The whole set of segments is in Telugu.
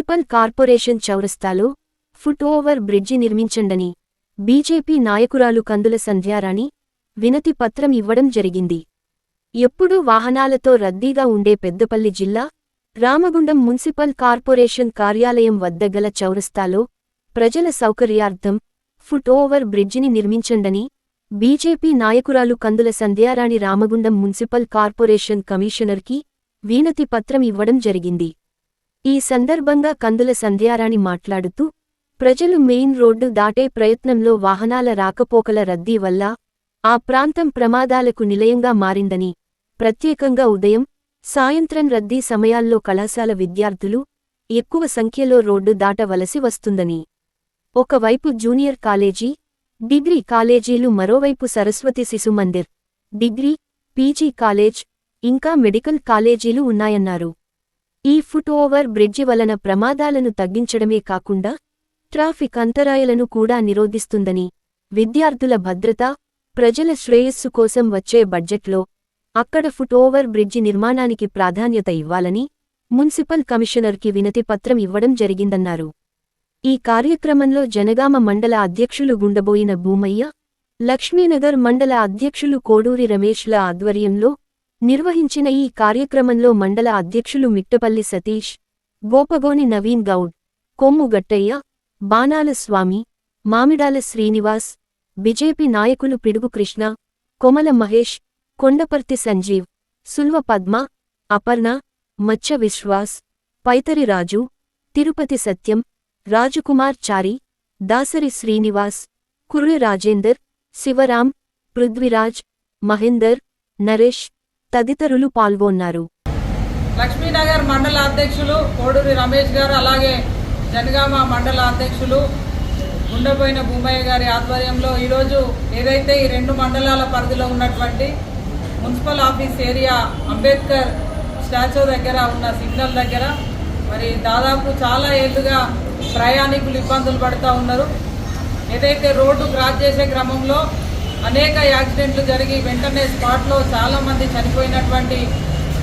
మున్సిపల్ కార్పొరేషన్ చౌరస్తాలో ఫుట్ ఓవర్ బ్రిడ్జి నిర్మించండని బీజేపీ నాయకురాలు కందుల సంధ్యారాణి వినతి పత్రం ఇవ్వడం జరిగింది. ఎప్పుడూ వాహనాలతో రద్దీగా ఉండే పెద్దపల్లి జిల్లా రామగుండం మున్సిపల్ కార్పొరేషన్ కార్యాలయం వద్ద గల చౌరస్తాలో ప్రజల సౌకర్యార్థం ఫుట్ ఓవర్ బ్రిడ్జిని నిర్మించండని బీజేపీ నాయకురాలు కందుల సంధ్యారాణి రామగుండం మున్సిపల్ కార్పొరేషన్ కమిషనర్కి వీనతి పత్రం ఇవ్వడం జరిగింది. ఈ సందర్భంగా కందుల సంధ్యారాణి మాట్లాడుతూ ప్రజలు మెయిన్ రోడ్డు దాటే ప్రయత్నంలో వాహనాల రాకపోకల రద్దీ వల్ల ఆ ప్రాంతం ప్రమాదాలకు నిలయంగా మారిందని ప్రత్యేకంగా ఉదయం సాయంత్రం రద్దీ సమయాల్లో కళాశాల విద్యార్థులు ఎక్కువ సంఖ్యలో రోడ్డు దాటవలసి వస్తుందని. ఒకవైపు జూనియర్ కాలేజీ డిగ్రీ కాలేజీలు మరోవైపు Saraswati Shishu Mandir degree PG college ఇంకా మెడికల్ కాలేజీలు ఉన్నాయన్నారు. ఈ ఫుట్ ఓవర్ బ్రిడ్జి వలన ప్రమాదాలను తగ్గించడమే కాకుండా ట్రాఫిక్ అంతరాయాలను కూడా నిరోధిస్తుందని విద్యార్థుల భద్రత ప్రజల శ్రేయస్సు కోసం వచ్చే బడ్జెట్లో అక్కడ ఫుట్ ఓవర్ బ్రిడ్జి నిర్మాణానికి ప్రాధాన్యత ఇవ్వాలని మున్సిపల్ కమిషనర్కి వినతిపత్రం ఇవ్వడం జరిగిందన్నారు. ఈ కార్యక్రమంలో జనగామ మండల అధ్యక్షులు గుండబోయిన భూమయ్య లక్ష్మీనగర్ మండల అధ్యక్షులు కోడూరి రమేష్ల ఆధ్వర్యంలో నిర్వహించిన ఈ కార్యక్రమంలో మండల అధ్యక్షులు మిట్టపల్లి సతీష్ గోపగోని నవీన్ గౌడ్ కొమ్ము గట్టయ్య బాణాల స్వామి మామిడాల శ్రీనివాస్ బిజెపి నాయకులు పిడుగు కృష్ణ కొమల మహేష్ కొండపర్తి సంజీవ్ సుల్వ పద్మ అపర్ణ మచ్చ విశ్వాస్ పైతరి రాజు తిరుపతి సత్యం రాజుకుమార్ చారి దాసరి శ్రీనివాస్ కుర్రి రాజేందర్ శివరాం పృథ్వీరాజ్ మహేందర్ నరేష్ తదితరులు పాల్గొన్నారు. లక్ష్మీనగర్ మండల అధ్యక్షులు కోడూరి రమేష్ గారు అలాగే జనగామ మండల అధ్యక్షులు గుండెపోయిన భూమయ్య గారి ఆధ్వర్యంలో ఈరోజు ఏదైతే ఈ రెండు మండలాల పరిధిలో ఉన్నటువంటి municipal office area Ambedkar statue దగ్గర ఉన్న సిగ్నల్ దగ్గర మరి దాదాపు చాలా ఏళ్ళుగా ప్రయాణికులు ఇబ్బందులు పడుతూ ఉన్నారు. ఏదైతే రోడ్డు క్రాస్ చేసే క్రమంలో అనేక యాక్సిడెంట్లు జరిగి వెంటనే స్పాట్లో చాలామంది చనిపోయినటువంటి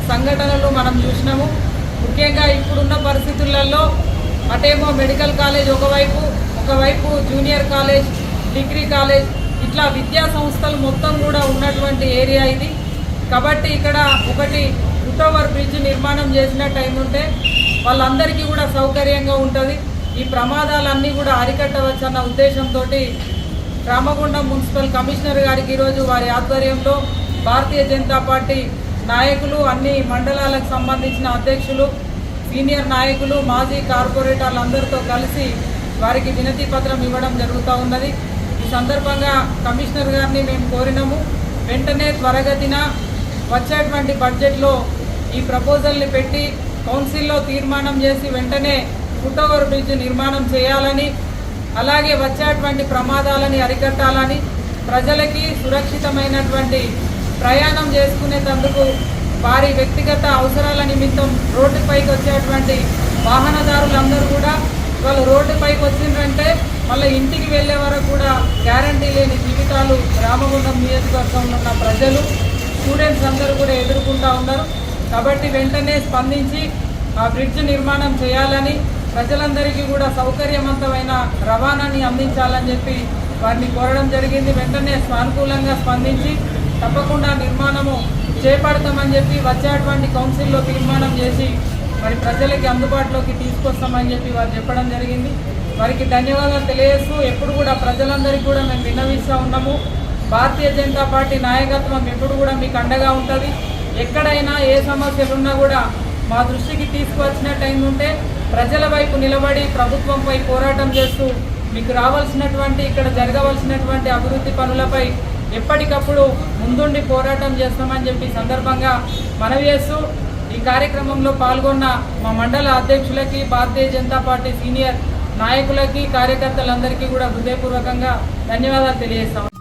సంఘటనలు మనం చూసినాము. ముఖ్యంగా ఇప్పుడున్న పరిస్థితులలో అటేమో మెడికల్ కాలేజ్ ఒకవైపు ఒకవైపు జూనియర్ కాలేజ్ డిగ్రీ కాలేజ్ ఇట్లా విద్యా సంస్థలు మొత్తం కూడా ఉన్నటువంటి ఏరియా ఇది. కాబట్టి ఇక్కడ ఒకటి ఫుట్ఓవర్ బ్రిడ్జ్ నిర్మాణం చేసిన టైం ఉంటే వాళ్ళందరికీ కూడా సౌకర్యంగా ఉంటుంది. ఈ ప్రమాదాలన్నీ కూడా అరికట్టవచ్చన్న ఉద్దేశంతో రామగుండం మున్సిపల్ కమిషనర్ గారికి ఈరోజు వారి ఆధ్వర్యంలో భారతీయ జనతా పార్టీ నాయకులు అన్ని మండలాలకు సంబంధించిన అధ్యక్షులు సీనియర్ నాయకులు మాజీ కార్పొరేటర్లు అందరితో కలిసి వారికి వినతి పత్రం ఇవ్వడం జరుగుతూ ఉన్నది. ఈ సందర్భంగా కమిషనర్ గారిని మేము కోరినాము వెంటనే త్వరగతిన వచ్చేటువంటి బడ్జెట్లో ఈ ప్రపోజల్ని పెట్టి కౌన్సిల్లో తీర్మానం చేసి వెంటనే ఫుట్ ఓవర్ బ్రిడ్జ్ నిర్మాణం చేయాలని అలాగే వచ్చేటువంటి ప్రమాదాలని అరికట్టాలని ప్రజలకి సురక్షితమైనటువంటి ప్రయాణం చేసుకునేటందుకు వారి వ్యక్తిగత అవసరాల నిమిత్తం రోడ్డుపైకి వచ్చేటువంటి వాహనదారులందరూ కూడా వాళ్ళు రోడ్డుపైకి వచ్చిందంటే మళ్ళీ ఇంటికి వెళ్ళే వరకు కూడా గ్యారంటీ లేని జీవితాలు రామగుండం నియోజకవర్గంలో ఉన్న ప్రజలు స్టూడెంట్స్ అందరూ కూడా ఎదుర్కొంటూ ఉన్నారు. కాబట్టి వెంటనే స్పందించి ఆ బ్రిడ్జ్ నిర్మాణం చేయాలని ప్రజలందరికీ కూడా సౌకర్యవంతమైన రవాణాని అందించాలని చెప్పి వారిని కోరడం జరిగింది. వెంటనే సానుకూలంగా స్పందించి తప్పకుండా నిర్మాణము చేపడతామని చెప్పి వచ్చేటువంటి కౌన్సిల్లో తీర్మానం చేసి మరి ప్రజలకి అందుబాటులోకి తీసుకొస్తామని చెప్పి వారు చెప్పడం జరిగింది. వారికి ధన్యవాదాలు తెలియజేస్తూ ఎప్పుడు కూడా ప్రజలందరికీ కూడా మేము విన్నవిస్తూ ఉన్నాము. భారతీయ జనతా పార్టీ నాయకత్వం ఎప్పుడు కూడా మీకు అండగా ఉంటుంది. ఎక్కడైనా ఏ సమస్యలు ఉన్నా కూడా మా దృష్టికి తీసుకువచ్చినట్టు ఉంటే ప్రజల వైపు నిలబడి ప్రభుత్వంపై పోరాటం చేస్తూ మీకు రావాల్సినటువంటి ఇక్కడ జరగవలసినటువంటి అభివృద్ధి పనులపై ఎప్పటికప్పుడు ముందుండి పోరాటం చేస్తామని చెప్పి సందర్భంగా మనవి చేస్తూ ఈ కార్యక్రమంలో పాల్గొన్న మా మండల అధ్యక్షులకి భారతీయ జనతా పార్టీ సీనియర్ నాయకులకి కార్యకర్తలందరికీ కూడా హృదయపూర్వకంగా ధన్యవాదాలు తెలియజేస్తాం.